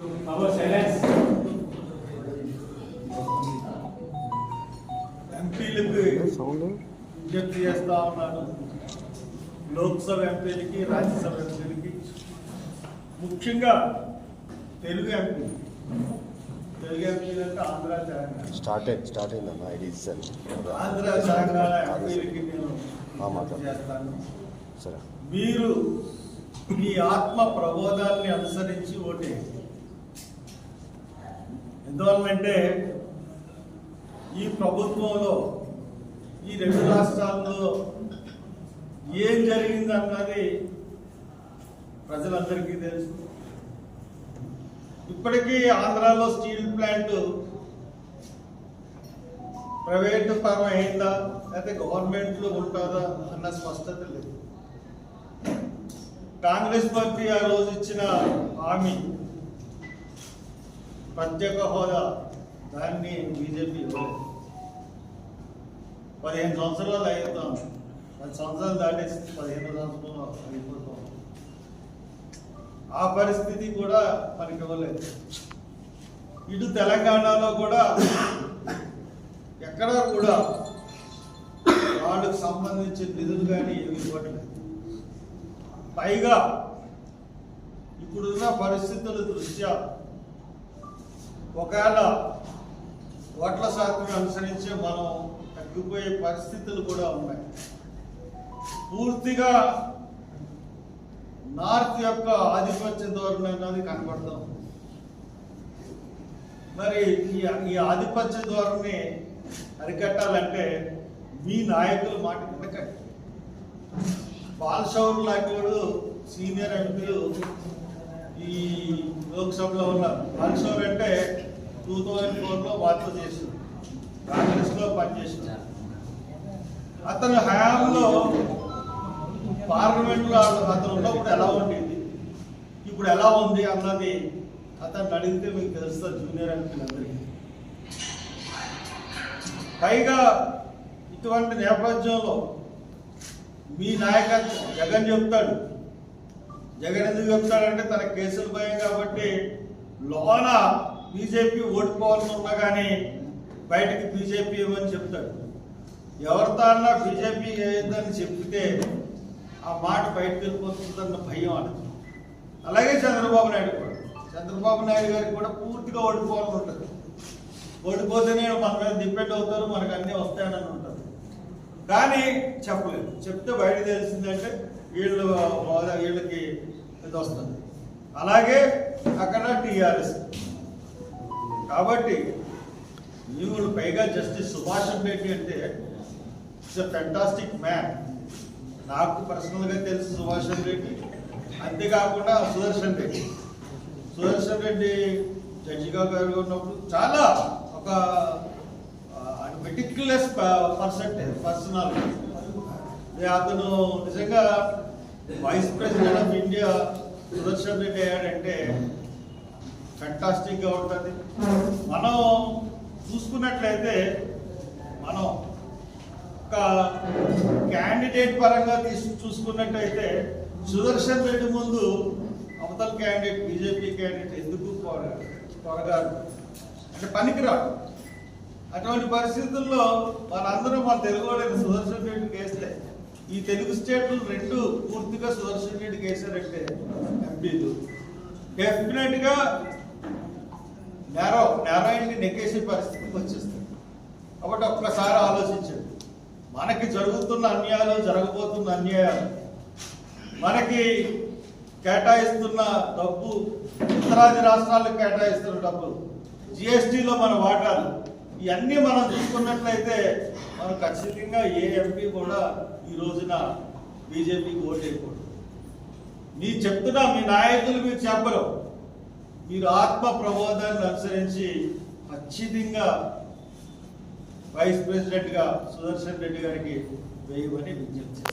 Our silence. ఎంపీలకు విజ్ఞప్తి చేస్తా ఉన్నాను. లోక్సభ ఎంపీలకి రాజ్యసభ ఎంపీలకి. ముఖ్యంగా తెలుగు ఎంపీ. తెలుగు ఎంపీలు అంటే ఆంధ్ర తెలంగాణ. స్టార్టెడ్ స్టార్ట్ అయిందన్న ఐడి సెల్ ఆంధ్ర తెలంగాణ ఎంపీలకి నేను చేస్తాను. సరే. మీరు మీ ఆత్మ ప్రబోధాన్ని అనుసరించి ఓటేయండి. ఎందువల్లంటే ఈ ప్రభుత్వంలో ఈ రెండు రాష్ట్రాల్లో ఏం జరిగింది అన్నది ప్రజలందరికీ తెలుసు. ఇప్పటికీ ఆంధ్రాలో స్టీల్ ప్లాంట్ ప్రైవేటు పరం అయిందా లేకపోతే గవర్నమెంట్లో ఉంటుందా అన్న స్పష్టత లేదు. కాంగ్రెస్ పార్టీ ఆ రోజు ఇచ్చిన హామీ ప్రత్యేక హోదా దాన్ని బీజేపీ ఇవ్వలేదు పదిహేను సంవత్సరాలు అయిపోతాం. పది సంవత్సరాలు దాటేసి పదిహేను సంవత్సరాలు అయిపోతాం. ఆ పరిస్థితి కూడా మనకి ఇవ్వలేదు ఇటు తెలంగాణలో కూడా ఎక్కడా కూడా వాళ్ళకు సంబంధించిన నిధులు కానీ ఏమి ఇవ్వట్లేదు. పైగా ఇప్పుడున్న పరిస్థితుల దృష్ట్యా ఒకవేళ ఓట్ల శాతం అనుసరించి మనం తగ్గిపోయే పరిస్థితులు కూడా ఉన్నాయి. పూర్తిగా నార్త్ యొక్క ఆధిపత్య ధోరణి అన్నది కనబడతాం మరి ఈ ఈ ఆధిపత్య ధోరణి అరికట్టాలంటే మీ నాయకులు మాట వినకండి బాలశౌర్ లాంటి వాడు సీనియర్ ఎంపీలు ఈ లోక్సభలో ఉన్నారు బాలశౌర్ అంటే టూ థౌజండ్ ఫోర్లో వార్త చేసింది. కాంగ్రెస్లో పనిచేసింది. అతను హయాంలో పార్లమెంట్లో అతను ఉన్నప్పుడు ఎలా ఉండేది? ఇప్పుడు ఎలా ఉంది అన్నది అతన్ని అడిగితే మీకు తెలుస్తుంది జూనియర్ ఎంపీలందరికీ పైగా ఇటువంటి నేపథ్యంలో మీ నాయకత్వం జగన్ చెప్తాడు. జగన్ ఎందుకు చెప్తాడంటే తన కేసులు భయం కాబట్టి లోన బీజేపీ ఓడిపోవాల్సి ఉన్నా కానీ బయటకి బీజేపీ ఏమని చెప్తాడు. ఎవరితో అన్నా బీజేపీ ఏదని చెప్తే ఆ మాట బయటకు వెళ్ళిపోతుందన్న భయం అనదు అలాగే చంద్రబాబు నాయుడు కూడా. చంద్రబాబు నాయుడు గారికి కూడా పూర్తిగా ఓడిపోవాలని ఉంటుంది. ఓడిపోతేనే మన మీద డిపెండ్ అవుతారు మనకు అన్నీ వస్తాయని ఉంటారు కానీ చెప్పలేదు. చెప్తే బయట తెలిసిందంటే వీళ్ళు వీళ్ళకి ఇది వస్తుంది. అలాగే అక్కడ టీఆర్ఎస్. కాబట్టి నీవు పైగా జస్టిస్ సుభాష్ రెడ్డి అంటే ఇట్స్ ఫెంటాస్టిక్ మ్యాన్ నాకు పర్సనల్గా తెలుసు సుభాష్ రెడ్డి అంతేకాకుండా సుదర్శన్ రెడ్డి. సుదర్శన్ రెడ్డి జడ్జిగా గారు ఉన్నప్పుడు చాలా ఒక మెటిక్యులస్ పర్సెంటేజ్ పర్సనాలిటీ అతను నిజంగా vice president of India Sudarshan Reddy అయ్యాడంటే ఫెంటాస్టిక్గా ఉంటుంది. మనం చూసుకున్నట్లయితే మనం ఒక క్యాండిడేట్ పరంగా తీసు చూసుకున్నట్టయితే సుదర్శన్ రెడ్డి ముందు అవతల క్యాండిడేట్ బీజేపీ క్యాండిడేట్ ఎందుకు త్వరగా అంటే పనికిరాడు. అటువంటి పరిస్థితుల్లో మనందరం మన తెలుగు వాళ్ళని సుదర్శన్ రెడ్డికి వేస్తే ఈ తెలుగు స్టేట్లు రెండు పూర్తిగా సుదర్శన్ రెడ్డికి వేసారంటే ఎంపీలు. డెఫినెట్గా నేరో నేరాయిని నెగ్గేసే పరిస్థితికి వచ్చేస్తుంది కాబట్టి ఒక్కసారి ఆలోచించండి. మనకి జరుగుతున్న అన్యాయాలు జరగబోతున్న అన్యాయాలు మనకి కేటాయిస్తున్న డబ్బు ఉత్తరాది రాష్ట్రాలకు కేటాయిస్తున్న డబ్బులు జిఎస్టీలో మన వాటాలు ఇవన్నీ మనం చూసుకున్నట్లయితే మనం ఖచ్చితంగా ఏ ఎంపీ కూడా ఈ రోజున బీజేపీకి ఓటేయకూడదు మీరు చెప్తున్నా మీ నాయకులు మీరు చెప్పరు. మీరు ఆత్మ ప్రబోధాన్ని అనుసరించి ఖచ్చితంగా వైస్ ప్రెసిడెంట్గా సుదర్శన్ రెడ్డి గారికి వేయమని విజ్ఞప్తి